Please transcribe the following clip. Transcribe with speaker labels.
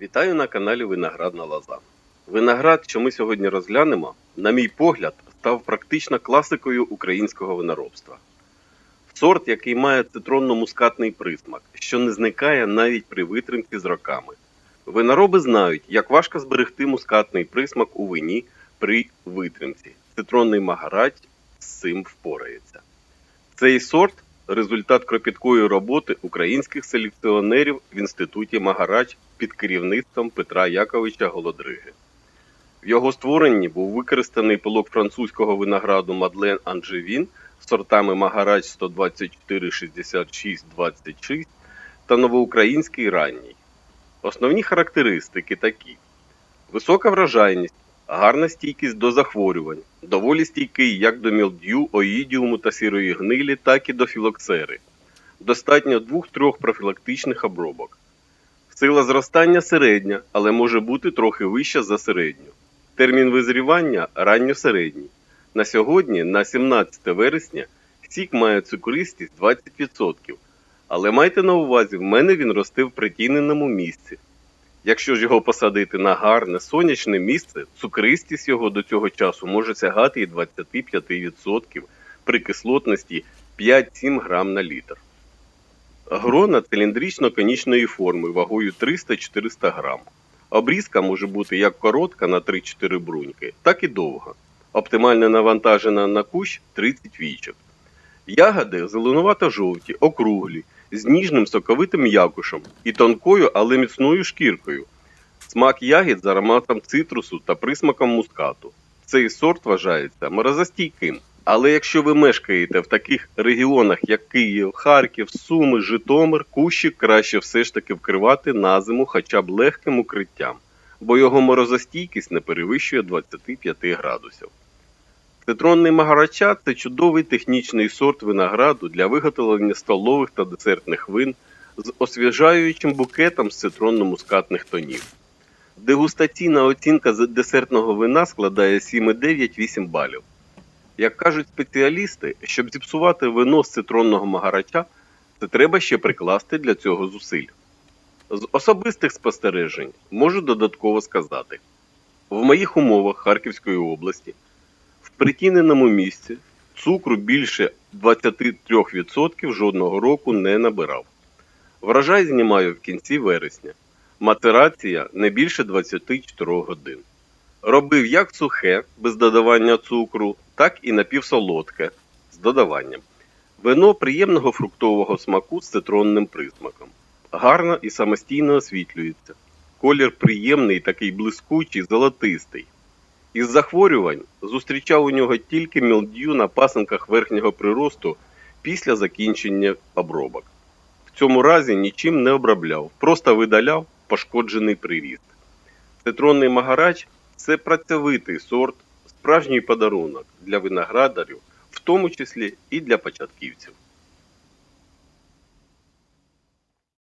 Speaker 1: Вітаю на каналі Виноградна Лоза. Виноград, що ми сьогодні розглянемо, на мій погляд, став практично класикою українського виноробства. Сорт, який має цитронно-мускатний присмак, що не зникає навіть при витримці з роками. Винороби знають, як важко зберегти мускатний присмак у вині при витримці. Цитронний магарач з цим впорається. Цей сорт результат кропіткої роботи українських селекціонерів в інституті Магарач під керівництвом Петра Яковича Голодриги. В його створенні був використаний пилок французького винограду Мадлен Анжевін сортами Магарач 124 66 26 та новоукраїнський ранній. Основні характеристики такі: висока врожайність, гарна стійкість до захворювань, доволі стійкий як до мілдю, оїдіуму та сірої гнилі, так і до філоксери. Достатньо 2-3 профілактичних обробок. Сила зростання середня, але може бути трохи вища за середню. Термін визрівання ранньосередній. На сьогодні, на 17 вересня, сік має цукристість 20%. Але майте на увазі, в мене він росте в притіненому місці. Якщо ж його посадити на гарне сонячне місце, цукристість його до цього часу може сягати і 25% при кислотності 5-7 грам на літр. Грона циліндрично-конічної форми вагою 300-400 грам. Обрізка може бути як коротка на 3-4 бруньки, так і довга. Оптимально навантажена на кущ 30 вічок. Ягоди зеленувато-жовті, округлі, з ніжним соковитим якушем і тонкою, але міцною шкіркою. Смак ягід з ароматом цитрусу та присмаком мускату. Цей сорт вважається морозостійким. Але якщо ви мешкаєте в таких регіонах, як Київ, Харків, Суми, Житомир, кущик краще все ж таки вкривати на зиму хоча б легким укриттям, бо його морозостійкість не перевищує 25 градусів. Цитронний магарача це чудовий технічний сорт винограду для виготовлення столових та десертних вин з освіжаючим букетом з цитронно-мускатних тонів. Дегустаційна оцінка десертного вина складає 7,9-8 балів. Як кажуть спеціалісти, щоб зіпсувати вино з цитронного магарача, це треба ще прикласти для цього зусиль. З особистих спостережень можу додатково сказати: в моїх умовах Харківської області в притіненому місці цукру більше 23% жодного року не набирав. Врожай знімаю в кінці вересня. Матерація не більше 24 годин. Робив як сухе, без додавання цукру, так і напівсолодке з додаванням. Вино приємного фруктового смаку з цитронним присмаком. Гарно і самостійно освітлюється. Колір приємний, такий блискучий, золотистий. Із захворювань зустрічав у нього тільки мілдю на пасинках верхнього приросту після закінчення обробок. В цьому разі нічим не обробляв, просто видаляв пошкоджений приріст. Цитронний магарач це працьовитий сорт, справжній подарунок для виноградарів, в тому числі і для початківців.